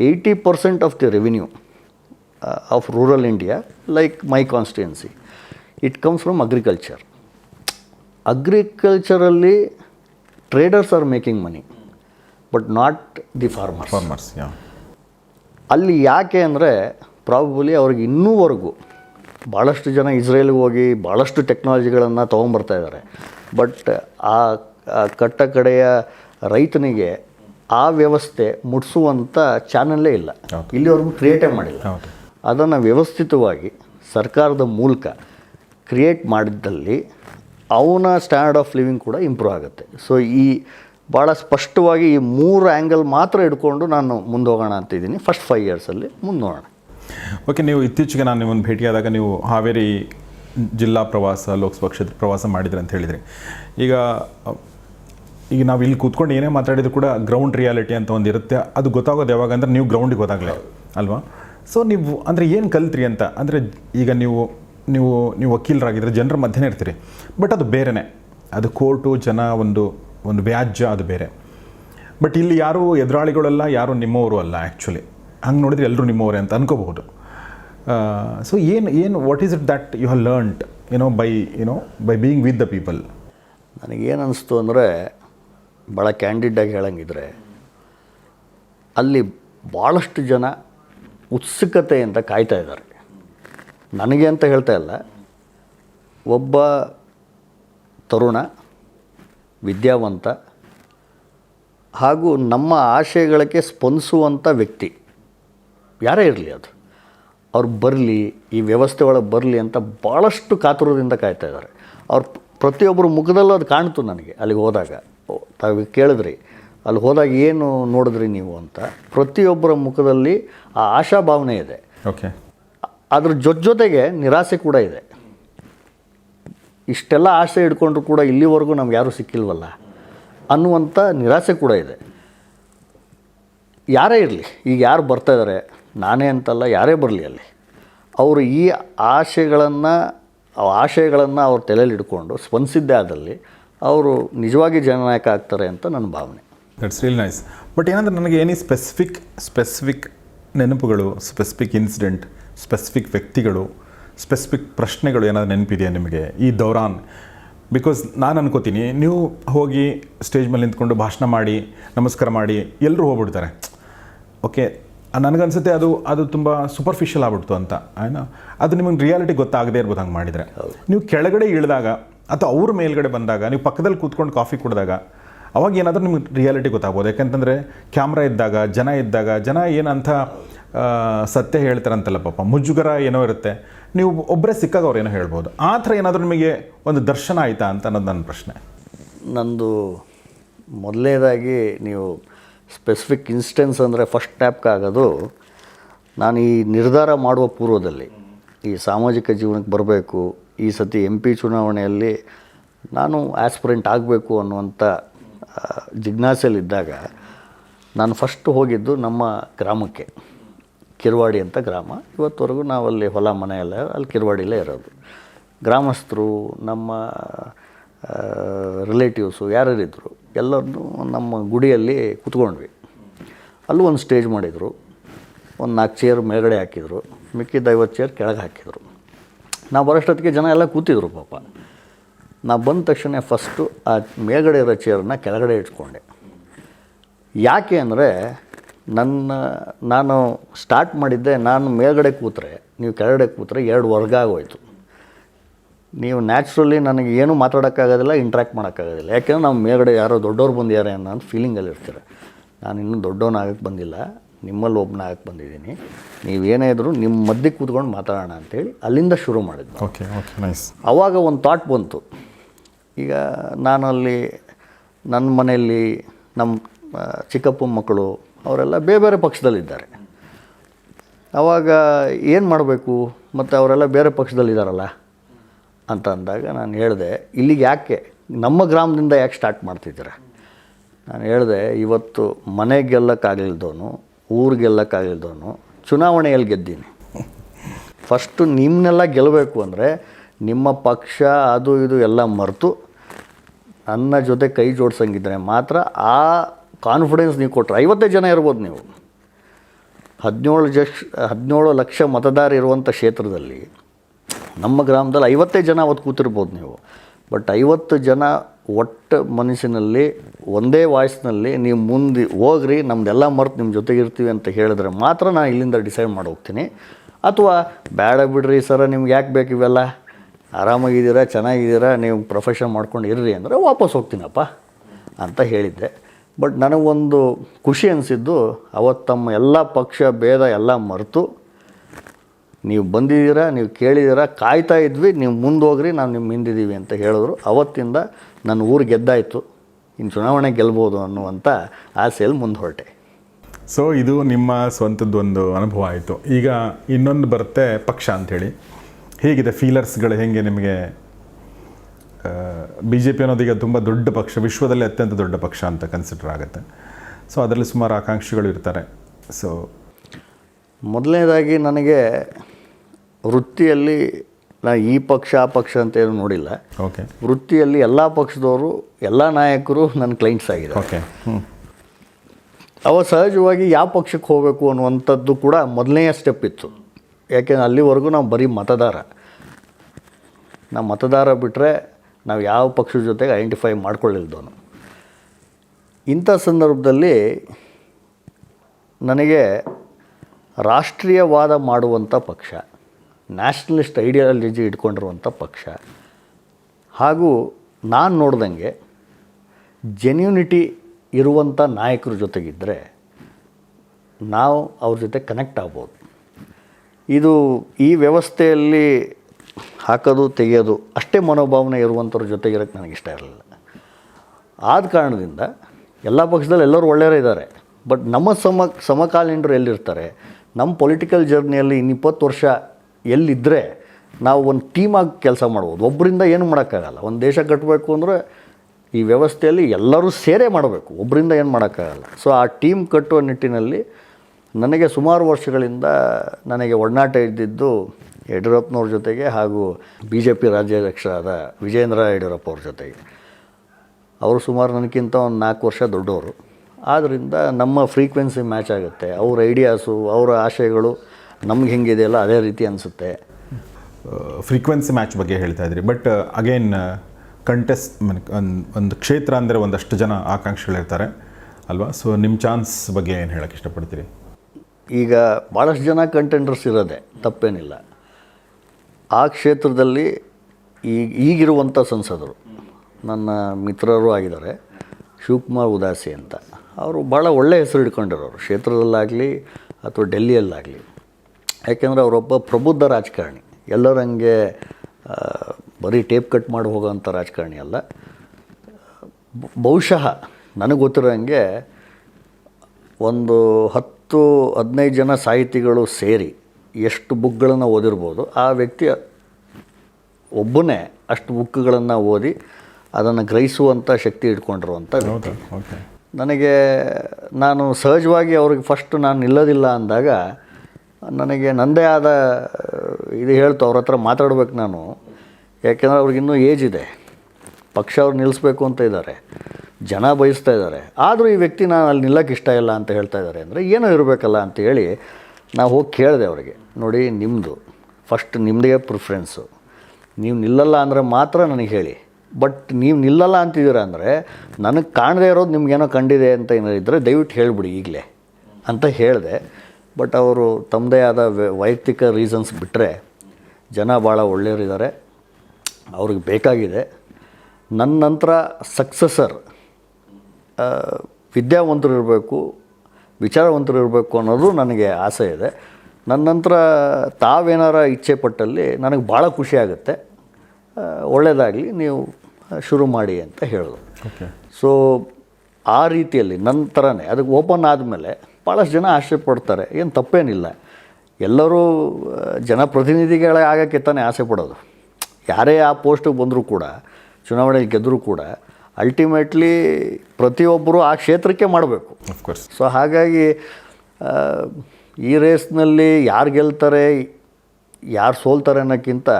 eighty percent of the revenue of rural India like my constituency it comes from agriculture ಅಗ್ರಿಕಲ್ಚರಲ್ಲಿ traders are making money but not the farmers farmers ಯಾ ಅಲ್ಲಿ ಯಾಕೆ ಅಂದರೆ ಪ್ರಾಬಬಲಿ ಅವ್ರಿಗೆ ಇನ್ನೂವರೆಗೂ ಭಾಳಷ್ಟು ಜನ ಇಸ್ರೇಲ್ಗೆ ಹೋಗಿ ಭಾಳಷ್ಟು ಟೆಕ್ನಾಲಜಿಗಳನ್ನು ತೊಗೊಂಬರ್ತಾ ಇದ್ದಾರೆ ಬಟ್ ಆ ಕಟ್ಟ ಕಡೆಯ ರೈತನಿಗೆ ಆ ವ್ಯವಸ್ಥೆ ಮುಟ್ಸುವಂಥ ಚಾನಲ್ಲೇ ಇಲ್ಲ. ಇಲ್ಲಿವರೆಗೂ ಕ್ರಿಯೇಟೇ ಮಾಡಿಲ್ಲ. ಅದನ್ನು ವ್ಯವಸ್ಥಿತವಾಗಿ ಸರ್ಕಾರದ ಮೂಲಕ ಕ್ರಿಯೇಟ್ ಮಾಡಿದ್ದಲ್ಲಿ ಅವನ ಸ್ಟ್ಯಾಂಡರ್ಡ್ ಆಫ್ ಲಿವಿಂಗ್ ಕೂಡ ಇಂಪ್ರೂವ್ ಆಗುತ್ತೆ. ಸೊ ಈ ಭಾಳ ಸ್ಪಷ್ಟವಾಗಿ ಈ ಮೂರು ಆ್ಯಂಗಲ್ ಮಾತ್ರ ಇಟ್ಕೊಂಡು ನಾನು ಮುಂದೆ ಹೋಗೋಣ ಅಂತಿದ್ದೀನಿ ಫಸ್ಟ್ ಫೈವ್ ಇಯರ್ಸಲ್ಲಿ ಮುಂದೆ ನೋಡೋಣ ಓಕೆ ನೀವು ಇತ್ತೀಚೆಗೆ ನಾನು ನಿಮ್ಮನ್ನು ಭೇಟಿಯಾದಾಗ ನೀವು ಹಾವೇರಿ ಜಿಲ್ಲಾ ಪ್ರವಾಸ ಲೋಕಸಭಾ ಕ್ಷೇತ್ರ ಪ್ರವಾಸ ಮಾಡಿದ್ರಿ ಅಂತ ಹೇಳಿದ್ರಿ. ಈಗ ಈಗ ನಾವು ಇಲ್ಲಿ ಕೂತ್ಕೊಂಡು ಏನೇ ಮಾತಾಡಿದ್ರು ಕೂಡ ಗ್ರೌಂಡ್ ರಿಯಾಲಿಟಿ ಅಂತ ಒಂದು ಇರುತ್ತೆ. ಅದು ಗೊತ್ತಾಗೋದು ಯಾವಾಗ ಅಂದರೆ ನೀವು ಗ್ರೌಂಡಿಗೆ ಹೋದಾಗಲೇ, ಅಲ್ವಾ? ಸೊ ನೀವು ಅಂದರೆ ಏನು ಕಲ್ತ್ರಿ ಅಂತ, ಅಂದರೆ ಈಗ ನೀವು ನೀವು ನೀವು ವಕೀಲರಾಗಿದ್ದರೆ ಜನರ ಮಧ್ಯೆ ಇರ್ತೀರಿ. ಬಟ್ ಅದು ಬೇರೆನೇ. ಅದು ಕೋರ್ಟು, ಜನ, ಒಂದು ಒಂದು ವ್ಯಾಜ್ಯ, ಅದು ಬೇರೆ. ಬಟ್ ಇಲ್ಲಿ ಯಾರು ಎದುರಾಳಿಗಳೆಲ್ಲ ಯಾರು ನಿಮ್ಮವರು ಅಲ್ಲ ಆ್ಯಕ್ಚುಲಿ ಹಂಗೆ ನೋಡಿದರೆ ಎಲ್ಲರೂ ನಿಮ್ಮವರೇ ಅಂತ ಅನ್ಕೋಬಹುದು. ಸೊ ಏನು ಏನು what is it that you have learned you know by you know by being with the people ನನಗೇನು ಅನಿಸ್ತು ಅಂದರೆ ಭಾಳ ಕ್ಯಾಂಡಿಡಾಗಿ ಹೇಳಂಗಿದ್ರೆ, ಅಲ್ಲಿ ಭಾಳಷ್ಟು ಜನ ಉತ್ಸುಕತೆಯಿಂದ ಕಾಯ್ತಾ ಇದ್ದಾರೆ. ನನಗೆ ಅಂತ ಹೇಳ್ತಾ ಇಲ್ಲ. ಒಬ್ಬ ತರುಣ, ವಿದ್ಯಾವಂತ, ಹಾಗೂ ನಮ್ಮ ಆಶಯಗಳಿಗೆ ಸ್ಪಂದಿಸುವಂಥ ವ್ಯಕ್ತಿ, ಯಾರೇ ಇರಲಿ ಅದು, ಅವ್ರು ಬರಲಿ, ಈ ವ್ಯವಸ್ಥೆ ಒಳಗೆ ಬರಲಿ ಅಂತ ಭಾಳಷ್ಟು ಕಾತುರದಿಂದ ಕಾಯ್ತಾ ಇದ್ದಾರೆ. ಅವ್ರು ಪ್ರತಿಯೊಬ್ಬರು ಮುಖದಲ್ಲೂ ಅದು ಕಾಣ್ತು ನನಗೆ ಅಲ್ಲಿಗೆ ಹೋದಾಗ. ತಾವು ಕೇಳಿದ್ರಿ ಅಲ್ಲಿ ಹೋದಾಗ ಏನು ನೋಡಿದ್ರಿ ನೀವು ಅಂತ. ಪ್ರತಿಯೊಬ್ಬರ ಮುಖದಲ್ಲಿ ಆ ಆಶಾಭಾವನೆ ಇದೆ. ಓಕೆ. ಅದ್ರ ಜೊತೆ ಜೊತೆಗೆ ನಿರಾಸೆ ಕೂಡ ಇದೆ. ಇಷ್ಟೆಲ್ಲ ಆಸೆ ಇಟ್ಕೊಂಡ್ರು ಕೂಡ ಇಲ್ಲಿವರೆಗೂ ನಮ್ಗೆ ಯಾರೂ ಸಿಕ್ಕಿಲ್ವಲ್ಲ ಅನ್ನುವಂಥ ನಿರಾಸೆ ಕೂಡ ಇದೆ. ಯಾರೇ ಇರಲಿ ಈಗ ಯಾರು ಬರ್ತಾ ಇದ್ದಾರೆ ನಾನೇ ಅಂತಲ್ಲ ಯಾರೇ ಬರಲಿ ಅಲ್ಲಿ ಅವರು ಈ ಆಶೆಗಳನ್ನು ಆಶಯಗಳನ್ನು ಅವ್ರ ತಲೆಯಲ್ಲಿ ಇಟ್ಕೊಂಡು ಸ್ಪಂದಿಸಿದ್ದೇ ಆದಲ್ಲಿ ಅವರು ನಿಜವಾಗಿ ಜನನಾಯಕ ಆಗ್ತಾರೆ ಅಂತ ನನ್ನ ಭಾವನೆ. ದಟ್ಸ್ ರಿಯಲ್ ನೈಸ್ ಬಟ್ ಏನಂದ್ರೆ ನನಗೆ ಏನೇ ಸ್ಪೆಸಿಫಿಕ್ ಸ್ಪೆಸಿಫಿಕ್ ನೆನಪುಗಳು ಸ್ಪೆಸಿಫಿಕ್ ಇನ್ಸಿಡೆಂಟ್ ಸ್ಪೆಸಿಫಿಕ್ ವ್ಯಕ್ತಿಗಳು ಸ್ಪೆಸಿಫಿಕ್ ಪ್ರಶ್ನೆಗಳು ಏನಾದರೂ ನೆನಪಿದೆಯಾ ನಿಮಗೆ ಈ ದೌರಾನ್? ಬಿಕಾಸ್ ನಾನು ಅನ್ಕೋತೀನಿ ನೀವು ಹೋಗಿ ಸ್ಟೇಜ್ ಮೇಲೆ ನಿಂತ್ಕೊಂಡು ಭಾಷಣ ಮಾಡಿ ನಮಸ್ಕಾರ ಮಾಡಿ ಎಲ್ಲರೂ ಹೋಗ್ಬಿಡ್ತಾರೆ. ಓಕೆ ನನಗನ್ಸುತ್ತೆ ಅದು ಅದು ತುಂಬ ಸೂಪರ್ಫಿಷಿಯಲ್ ಆಗ್ಬಿಡ್ತು ಅಂತ ಆಯ್ನಾ? ಅದು ನಿಮಗೆ ರಿಯಾಲಿಟಿ ಗೊತ್ತಾಗದೇ ಇರ್ಬೋದು ಹಂಗೆ ಮಾಡಿದರೆ. ನೀವು ಕೆಳಗಡೆ ಇಳಿದಾಗ ಅಥವಾ ಅವ್ರ ಮೇಲ್ಗಡೆ ಬಂದಾಗ, ನೀವು ಪಕ್ಕದಲ್ಲಿ ಕೂತ್ಕೊಂಡು ಕಾಫಿ ಕುಡಿದಾಗ, ಅವಾಗ ಏನಾದರೂ ನಿಮ್ಗೆ ರಿಯಾಲಿಟಿ ಗೊತ್ತಾಗ್ಬೋದು. ಯಾಕಂತಂದರೆ ಕ್ಯಾಮ್ರಾ ಇದ್ದಾಗ, ಜನ ಇದ್ದಾಗ, ಜನ ಏನಂತ ಸತ್ಯ ಹೇಳ್ತಾರಂತಲ್ಲ ಪಾಪ, ಮುಜುಗರ ಏನೋ ಇರುತ್ತೆ. ನೀವು ಒಬ್ಬರೇ ಸಿಕ್ಕಾಗ ಅವ್ರು ಏನೋ ಹೇಳ್ಬೋದು. ಆ ಥರ ಏನಾದರೂ ನಿಮಗೆ ಒಂದು ದರ್ಶನ ಆಯಿತಾ ಅಂತ ಅನ್ನೋದು ನನ್ನ ಪ್ರಶ್ನೆ. ನಂದು ಮೊದಲನೇದಾಗಿ ನೀವು ಸ್ಪೆಸಿಫಿಕ್ ಇನ್ಸ್ಟೆನ್ಸ್ ಅಂದರೆ ಫಸ್ಟ್ ಟ್ಯಾಪ್ಕ್ ಆಗೋದು, ನಾನು ಈ ನಿರ್ಧಾರ ಮಾಡುವ ಪೂರ್ವದಲ್ಲಿ, ಈ ಸಾಮಾಜಿಕ ಜೀವನಕ್ಕೆ ಬರಬೇಕು ಈ ಸತಿ ಎಂ ಪಿ ಚುನಾವಣೆಯಲ್ಲಿ ನಾನು ಆಸ್ಪಿರೆಂಟ್ ಆಗಬೇಕು ಅನ್ನುವಂಥ ಜಿಜ್ಞಾಸೆಯಲ್ಲಿದ್ದಾಗ ನಾನು ಫಸ್ಟ್ ಹೋಗಿದ್ದು ನಮ್ಮ ಗ್ರಾಮಕ್ಕೆ, ಕಿರ್ವಾಡಿ ಅಂತ ಗ್ರಾಮ. ಇವತ್ತವರೆಗೂ ನಾವಲ್ಲಿ ಹೊಲ ಮನೆ ಎಲ್ಲ ಅಲ್ಲಿ ಕಿರ್ವಾಡಿಲೇ ಇರೋದು. ಗ್ರಾಮಸ್ಥರು, ನಮ್ಮ ರಿಲೇಟಿವ್ಸು ಯಾರ್ಯಾರಿದ್ದರು ಎಲ್ಲರನ್ನೂ ನಮ್ಮ ಗುಡಿಯಲ್ಲಿ ಕೂತ್ಕೊಂಡ್ವಿ. ಅಲ್ಲೂ ಒಂದು ಸ್ಟೇಜ್ ಮಾಡಿದರು. ಒಂದು ನಾಲ್ಕು ಚೇರ್ ಮೇಲ್ಗಡೆ ಹಾಕಿದರು. ಮಿಕ್ಕಿದ್ದ ಐವತ್ತು ಚೇರ್ ಕೆಳಗೆ ಹಾಕಿದರು. ನಾವು ಬರೋಷ್ಟೊತ್ತಿಗೆ ಜನ ಎಲ್ಲ ಕೂತಿದ್ರು ಪಾಪ. ನಾ ಬಂದ ತಕ್ಷಣ ಫಸ್ಟು ಆ ಮೇಲ್ಗಡೆ ಇರೋ ಚೇರನ್ನ ಕೆಳಗಡೆ ಇಟ್ಕೊಂಡೆ. ಯಾಕೆ ಅಂದರೆ ನನ್ನ, ನಾನು ಸ್ಟಾರ್ಟ್ ಮಾಡಿದ್ದೆ ನಾನು ಮೇಲ್ಗಡೆ ಕೂತ್ರೆ, ನೀವು ಕೆಳಗಡೆ ಕೂತ್ರೆ ಎರಡು ವರ್ಗ ಆಗೋಯ್ತು. ನೀವು ನ್ಯಾಚುರಲಿ ನನಗೆ ಏನೂ ಮಾತಾಡೋಕ್ಕಾಗೋದಿಲ್ಲ ಇಂಟ್ರ್ಯಾಕ್ಟ್ ಮಾಡೋಕ್ಕಾಗೋದಿಲ್ಲ. ಯಾಕೆಂದ್ರೆ ನಾವು ಮೇಲ್ಗಡೆ ಯಾರೋ ದೊಡ್ಡವ್ರು ಬಂದಿದ್ದಾರೆ ಅನ್ನೋ ಫೀಲಿಂಗಲ್ಲಿ ಇರ್ತಾರೆ. ನಾನು ಇನ್ನೂ ದೊಡ್ಡವನಾಗಕ್ಕೆ ಬಂದಿಲ್ಲ. ನಿಮ್ಮಲ್ಲಿ ಒಬ್ಬನಾಗಕ್ಕೆ ಬಂದಿದ್ದೀನಿ. ನೀವೇನೇ ಇದ್ರು ನಿಮ್ಮ ಮಧ್ಯೆ ಕೂತ್ಕೊಂಡು ಮಾತಾಡೋಣ ಅಂತೇಳಿ ಅಲ್ಲಿಂದ ಶುರು ಮಾಡಿದ್ದು ಓಕೆ ಓಕೆ ನೈಸ್ ಆವಾಗ ಒಂದು ಥಾಟ್ ಬಂತು. ಈಗ ನಾನು ಅಲ್ಲಿ ನನ್ನ ಮನೆಯಲ್ಲಿ ನಮ್ಮ ಚಿಕ್ಕಪ್ಪ ಮಕ್ಕಳು ಅವರೆಲ್ಲ ಬೇರೆ ಬೇರೆ ಪಕ್ಷದಲ್ಲಿದ್ದಾರೆ. ಆವಾಗ ಏನು ಮಾಡಬೇಕು? ಮತ್ತು ಅವರೆಲ್ಲ ಬೇರೆ ಪಕ್ಷದಲ್ಲಿದ್ದಾರಲ್ಲ ಅಂತ ಅಂದಾಗ ನಾನು ಹೇಳಿದೆ ಇಲ್ಲಿಗೆ ಯಾಕೆ? ನಮ್ಮ ಗ್ರಾಮದಿಂದ ಯಾಕೆ ಸ್ಟಾರ್ಟ್ ಮಾಡ್ತಿದ್ದೀರ? ನಾನು ಹೇಳಿದೆ ಇವತ್ತು ಮನೆ ಗೆಲ್ಲಕ್ಕಾಗಲಿಲ್ದವನು ಊರು ಗೆಲ್ಲಕ್ಕಾಗಿದ್ದವನು ಚುನಾವಣೆಯಲ್ಲಿ ಗೆದ್ದೀನಿ. ಫಸ್ಟು ನಿಮ್ಮನ್ನೆಲ್ಲ ಗೆಲ್ಲಬೇಕು ಅಂದರೆ ನಿಮ್ಮ ಪಕ್ಷ ಅದು ಇದು ಎಲ್ಲ ಮರೆತು ನನ್ನ ಜೊತೆ ಕೈ ಜೋಡಿಸಂಗಿದ್ರೆ ಮಾತ್ರ ಆ ಕಾನ್ಫಿಡೆನ್ಸ್ ನೀವು ಕೊಟ್ಟರೆ ಐವತ್ತೇ ಜನ ಇರ್ಬೋದು ನೀವು. ಹದಿನೇಳು ಜಕ್ಷ ಹದಿನೇಳು ಲಕ್ಷ ಮತದಾರ ಇರುವಂಥ ಕ್ಷೇತ್ರದಲ್ಲಿ ನಮ್ಮ ಗ್ರಾಮದಲ್ಲಿ ಐವತ್ತೇ ಜನ ಅವತ್ತು ಕೂತಿರ್ಬೋದು ನೀವು. ಬಟ್ ಐವತ್ತು ಜನ ಒಟ್ಟು ಮನಸ್ಸಿನಲ್ಲಿ, ಒಂದೇ ವಾಯ್ಸ್ನಲ್ಲಿ ನೀವು ಮುಂದೆ ಹೋಗ್ರಿ, ನಮ್ದೆಲ್ಲ ಮರೆತು ನಿಮ್ಮ ಜೊತೆಗಿರ್ತೀವಿ ಅಂತ ಹೇಳಿದ್ರೆ ಮಾತ್ರ ನಾನು ಇಲ್ಲಿಂದ ಡಿಸೈಡ್ ಮಾಡಿ ಹೋಗ್ತೀನಿ ಅಥವಾ ಬೇಡ ಬಿಡ್ರಿ ಸರ, ನಿಮ್ಗೆ ಯಾಕೆ ಬೇಕು ಇವೆಲ್ಲ? ಆರಾಮಾಗಿದ್ದೀರಾ? ಚೆನ್ನಾಗಿದ್ದೀರಾ? ನೀವು ಪ್ರೊಫೆಷನ್ ಮಾಡ್ಕೊಂಡು ಇರ್ರಿ ಅಂದರೆ ವಾಪಸ್ ಹೋಗ್ತೀನಪ್ಪ, ಅಂತ ಹೇಳಿದ್ದೆ. ಬಟ್ ನನಗೊಂದು ಖುಷಿ ಅನಿಸಿದ್ದು ಅವತ್ತು ತಮ್ಮ ಎಲ್ಲ ಪಕ್ಷ, ಭೇದ ಎಲ್ಲ ಮರೆತು, ನೀವು ಬಂದಿದ್ದೀರಾ? ನೀವು ಕೇಳಿದ್ದೀರಾ? ಕಾಯ್ತಾ ಇದ್ವಿ, ನೀವು ಮುಂದೆ ಹೋಗ್ರಿ, ನಾವು ನಿಮ್ಮ ಹಿಂದಿದ್ದೀವಿ ಅಂತ ಹೇಳಿದ್ರು. ಅವತ್ತಿಂದ ನನ್ನ ಊರು ಗೆದ್ದಾಯಿತು ಇನ್ನು ಚುನಾವಣೆ ಗೆಲ್ಬೋದು ಅನ್ನುವಂಥ ಆಸೆಯಲ್ಲಿ ಮುಂದೆ ಹೊರಟೆ ಸೊ ಇದು ನಿಮ್ಮ ಸ್ವಂತದ್ದೊಂದು ಅನುಭವ ಆಯಿತು. ಈಗ ಇನ್ನೊಂದು ಬರುತ್ತೆ ಪಕ್ಷ ಅಂಥೇಳಿ. ಹೇಗಿದೆ ಫೀಲರ್ಸ್ಗಳು ಹೇಗೆ ನಿಮಗೆ ಬಿ ಜೆ ಪಿ ಅನ್ನೋದೀಗ ತುಂಬ ದೊಡ್ಡ ಪಕ್ಷ ವಿಶ್ವದಲ್ಲೇ ಅತ್ಯಂತ ದೊಡ್ಡ ಪಕ್ಷ ಅಂತ ಕನ್ಸಿಡರ್ ಆಗುತ್ತೆ. ಸೊ ಅದರಲ್ಲಿ ಸುಮಾರು ಆಕಾಂಕ್ಷಿಗಳು ಇರ್ತಾರೆ. ಸೊ ಮೊದಲನೇದಾಗಿ ನನಗೆ ವೃತ್ತಿಯಲ್ಲಿ ನಾ ಈ ಪಕ್ಷ ಆ ಪಕ್ಷ ಅಂತ ಏನು ನೋಡಿಲ್ಲ. ಓಕೆ ವೃತ್ತಿಯಲ್ಲಿ ಎಲ್ಲ ಪಕ್ಷದವರು ಎಲ್ಲ ನಾಯಕರು ನನ್ನ ಕ್ಲೈಂಟ್ಸ್ ಆಗಿದೆ ಓಕೆ ಹ್ಞೂ ಅವ ಸಹಜವಾಗಿ ಯಾವ ಪಕ್ಷಕ್ಕೆ ಹೋಗಬೇಕು ಅನ್ನುವಂಥದ್ದು ಕೂಡ ಮೊದಲನೆಯ ಸ್ಟೆಪ್ ಇತ್ತು. ಯಾಕೆಂದರೆ ಅಲ್ಲಿವರೆಗೂ ನಾವು ಬರೀ ಮತದಾರ. ನಾವು ಮತದಾರ ಬಿಟ್ಟರೆ ನಾವು ಯಾವ ಪಕ್ಷದ ಜೊತೆಗೆ ಐಡೆಂಟಿಫೈ ಮಾಡ್ಕೊಳ್ಳಿಲ್ದವನು. ಇಂಥ ಸಂದರ್ಭದಲ್ಲಿ ನನಗೆ ರಾಷ್ಟ್ರೀಯವಾದ ಮಾಡುವಂಥ ಪಕ್ಷ. ನ್ಯಾಷನಲಿಸ್ಟ್ ಐಡಿಯಾಲಜಿ ಇಟ್ಕೊಂಡಿರುವಂಥ ಪಕ್ಷ. ಹಾಗೂ ನಾನು ನೋಡ್ದಂಗೆ ಜೆನ್ಯುನಿಟಿ ಇರುವಂಥ ನಾಯಕರ ಜೊತೆಗಿದ್ದರೆ ನಾವು ಅವ್ರ ಜೊತೆ ಕನೆಕ್ಟ್ ಆಗ್ಬೋದು. ಇದು ಈ ವ್ಯವಸ್ಥೆಯಲ್ಲಿ ಹಾಕೋದು, ತೆಗೆಯೋದು ಅಷ್ಟೇ ಮನೋಭಾವನೆ ಇರುವಂಥವ್ರ ನನಗೆ ಇಷ್ಟ ಇರಲಿಲ್ಲ. ಆದ ಕಾರಣದಿಂದ ಎಲ್ಲ ಪಕ್ಷದಲ್ಲಿ ಎಲ್ಲರೂ ಒಳ್ಳೆಯರೇ ಇದ್ದಾರೆ. ಬಟ್ ನಮ್ಮ ಸಮ, ಸಮಕಾಲೀನರು ಎಲ್ಲಿರ್ತಾರೆ? ನಮ್ಮ ಪೊಲಿಟಿಕಲ್ ಜರ್ನಿಯಲ್ಲಿ ಇನ್ನು ಇಪ್ಪತ್ತು ವರ್ಷ ಎಲ್ಲಿದ್ದರೆ ನಾವು ಒಂದು ಟೀಮಾಗಿ ಕೆಲಸ ಮಾಡ್ಬೋದು. ಒಬ್ಬರಿಂದ ಏನು ಮಾಡೋಕ್ಕಾಗಲ್ಲ. ಒಂದು ದೇಶ ಕಟ್ಟಬೇಕು ಅಂದರೆ ಈ ವ್ಯವಸ್ಥೆಯಲ್ಲಿ ಎಲ್ಲರೂ ಸೇರೇ ಮಾಡಬೇಕು. ಒಬ್ಬರಿಂದ ಏನು ಮಾಡೋಕ್ಕಾಗಲ್ಲ. ಸೊ ಆ ಟೀಮ್ ಕಟ್ಟುವ ನಿಟ್ಟಿನಲ್ಲಿ ನನಗೆ ಸುಮಾರು ವರ್ಷಗಳಿಂದ ನನಗೆ ಒಡನಾಟ ಇದ್ದಿದ್ದು ಯಡಿಯೂರಪ್ಪನವ್ರ ಜೊತೆಗೆ ಹಾಗೂ ಬಿ ಜೆ ಪಿ ರಾಜ್ಯಾಧ್ಯಕ್ಷರಾದ ವಿಜೇಂದ್ರ ಯಡಿಯೂರಪ್ಪ ಅವ್ರ ಜೊತೆಗೆ. ಅವರು ಸುಮಾರು ನನಗಿಂತ ಒಂದು ನಾಲ್ಕು ವರ್ಷ ದೊಡ್ಡವರು. ಆದ್ದರಿಂದ ನಮ್ಮ ಫ್ರೀಕ್ವೆನ್ಸಿ ಮ್ಯಾಚ್ ಆಗುತ್ತೆ. ಅವ್ರ ಐಡಿಯಾಸು ಅವರ ಆಶಯಗಳು ನಮ್ಗೆ ಹೆಂಗಿದೆಯಲ್ಲ ಅದೇ ರೀತಿ ಅನಿಸುತ್ತೆ. ಫ್ರೀಕ್ವೆನ್ಸಿ ಮ್ಯಾಚ್ ಬಗ್ಗೆ ಹೇಳ್ತಾ ಇದ್ರಿ. ಬಟ್ ಅಗೇನ್ ಕಂಟೆಸ್ಟ್ ಒಂದು ಕ್ಷೇತ್ರ ಅಂದರೆ ಒಂದಷ್ಟು ಜನ ಆಕಾಂಕ್ಷಿಗಳಿರ್ತಾರೆ. ಅಲ್ವಾ? ಸೊ ನಿಮ್ಮ ಚಾನ್ಸ್ ಬಗ್ಗೆ ಏನು ಹೇಳಕ್ಕೆ ಇಷ್ಟಪಡ್ತೀರಿ? ಈಗ ಭಾಳಷ್ಟು ಜನ ಕಂಟೆಂಡರ್ಸ್ ಇರೋದೆ ತಪ್ಪೇನಿಲ್ಲ. ಆ ಕ್ಷೇತ್ರದಲ್ಲಿ ಈಗ ಈಗಿರುವಂಥ ಸಂಸದರು ನನ್ನ ಮಿತ್ರರು ಆಗಿದ್ದಾರೆ ಶಿವಕುಮಾರ್ ಉದಾಸಿ ಅಂತ. ಅವರು ಭಾಳ ಒಳ್ಳೆಯ ಹೆಸರು ಇಟ್ಕೊಂಡಿರೋರು ಕ್ಷೇತ್ರದಲ್ಲಾಗಲಿ ಅಥವಾ ಡೆಲ್ಲಿಯಲ್ಲಾಗಲಿ. ಯಾಕೆಂದರೆ ಅವರೊಬ್ಬ ಪ್ರಬುದ್ಧ ರಾಜಕಾರಣಿ. ಎಲ್ಲರಂಗೆ ಹಂಗೆ ಬರೀ ಟೇಪ್ ಕಟ್ ಮಾಡಿ ಹೋಗೋವಂಥ ರಾಜಕಾರಣಿ ಅಲ್ಲ. ಬಹುಶಃ ನನಗೆ ಗೊತ್ತಿರೋಂಗೆ ಒಂದು ಹತ್ತು ಹದಿನೈದು ಜನ ಸಾಹಿತಿಗಳು ಸೇರಿ ಎಷ್ಟು ಬುಕ್ಗಳನ್ನು ಓದಿರ್ಬೋದು ಆ ವ್ಯಕ್ತಿ ಒಬ್ಬನೇ ಅಷ್ಟು ಬುಕ್ಗಳನ್ನು ಓದಿ ಅದನ್ನು ಗ್ರಹಿಸುವಂಥ ಶಕ್ತಿ ಇಟ್ಕೊಂಡಿರುವಂಥ ನನಗೆ ನಾನು ಸಹಜವಾಗಿ ಅವ್ರಿಗೆ ಫಸ್ಟ್ ನಾನು ನಿಲ್ಲೋದಿಲ್ಲ ಅಂದಾಗ ನನಗೆ ನನ್ನದೇ ಆದ ಇದು ಹೇಳ್ತು, ಅವ್ರ ಹತ್ರ ಮಾತಾಡ್ಬೇಕು ನಾನು. ಯಾಕೆಂದರೆ ಅವ್ರಿಗಿನ್ನೂ ಏಜ್ ಇದೆ. ಪಕ್ಷ ಅವ್ರು ನಿಲ್ಲಿಸ್ಬೇಕು ಅಂತ ಇದ್ದಾರೆ. ಜನ ಬಯಸ್ತಾ ಇದ್ದಾರೆ. ಆದರೂ ಈ ವ್ಯಕ್ತಿ ನಾನು ಅಲ್ಲಿ ನಿಲ್ಲಕ್ಕೆ ಇಷ್ಟ ಇಲ್ಲ ಅಂತ ಹೇಳ್ತಾ ಇದ್ದಾರೆ ಅಂದರೆ ಏನೋ ಇರಬೇಕಲ್ಲ ಅಂತ ಹೇಳಿ ನಾವು ಹೋಗಿ ಕೇಳಿದೆ ಅವರಿಗೆ. ನೋಡಿ ನಿಮ್ಮದು ಫಸ್ಟ್ ನಿಮ್ಮದೇ ಪ್ರಿಫ್ರೆನ್ಸು ನೀವು ನಿಲ್ಲಲ್ಲ ಅಂದರೆ ಮಾತ್ರ ನನಗೆ ಹೇಳಿ. ಬಟ್ ನೀವು ನಿಲ್ಲಲ್ಲ ಅಂತಿದ್ದೀರ ಅಂದರೆ ನನಗೆ ಕಾಣದೇ ಇರೋದು ನಿಮಗೇನೋ ಕಂಡಿದೆ ಅಂತ ಏನಾದ್ರು ಇದ್ದರೆ ದಯವಿಟ್ಟು ಹೇಳಿಬಿಡಿ ಈಗಲೇ ಅಂತ ಹೇಳಿದೆ. ಬಟ್ ಅವರು ತಮ್ಮದೇ ಆದ ವ್ಯ- ವೈಯಕ್ತಿಕ ರೀಸನ್ಸ್ ಬಿಟ್ಟರೆ ಜನ ಭಾಳ ಒಳ್ಳೆಯವರಿದ್ದಾರೆ. ಅವ್ರಿಗೆ ಬೇಕಾಗಿದೆ. ನನ್ನ ನಂತರ ಸಕ್ಸಸರ್ ವಿದ್ಯಾವಂತರು ಇರಬೇಕು ವಿಚಾರವಂತರು ಇರಬೇಕು ಅನ್ನೋದು ನನಗೆ ಆಸೆ ಇದೆ. ನನ್ನ ನಂತರ ತಾವೇನಾರ ಇಚ್ಛೆ ಪಟ್ಟಲ್ಲಿ ನನಗೆ ಭಾಳ ಖುಷಿ ಆಗುತ್ತೆ. ಒಳ್ಳೆಯದಾಗಲಿ ನೀವು ಶುರು ಮಾಡಿ ಅಂತ ಹೇಳಿದ್ರು ಓಕೆ ಸೊ ಆ ರೀತಿಯಲ್ಲಿ ನನ್ನ ಥರನೇ ಅದಕ್ಕೆ ಓಪನ್ ಆದಮೇಲೆ ಭಾಳಷ್ಟು ಜನ ಆಸೆ ಪಡ್ತಾರೆ. ಏನು ತಪ್ಪೇನಿಲ್ಲ. ಎಲ್ಲರೂ ಜನಪ್ರತಿನಿಧಿಗಳೇ ಆಗೋಕ್ಕೆ ತಾನೇ ಆಸೆ ಪಡೋದು. ಯಾರೇ ಆ ಪೋಸ್ಟಿಗೆ ಬಂದರೂ ಕೂಡ ಚುನಾವಣೆಗೆ ಗೆದ್ದರೂ ಕೂಡ ಅಲ್ಟಿಮೇಟ್ಲಿ ಪ್ರತಿಯೊಬ್ಬರು ಆ ಕ್ಷೇತ್ರಕ್ಕೆ ಮಾಡಬೇಕು. ಅಫ್ಕೋರ್ಸ್ ಸೊ ಹಾಗಾಗಿ ಈ ರೇಸ್ನಲ್ಲಿ ಯಾರು ಗೆಲ್ತಾರೆ ಯಾರು ಸೋಲ್ತಾರೆ ಅನ್ನೋಕ್ಕಿಂತ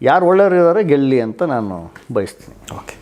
ಯಾರು ಒಳ್ಳೆಯವರಿದ್ದಾರೆ ಗೆಲ್ಲಿ ಅಂತ ನಾನು ಬಯಸ್ತೀನಿ. ಓಕೆ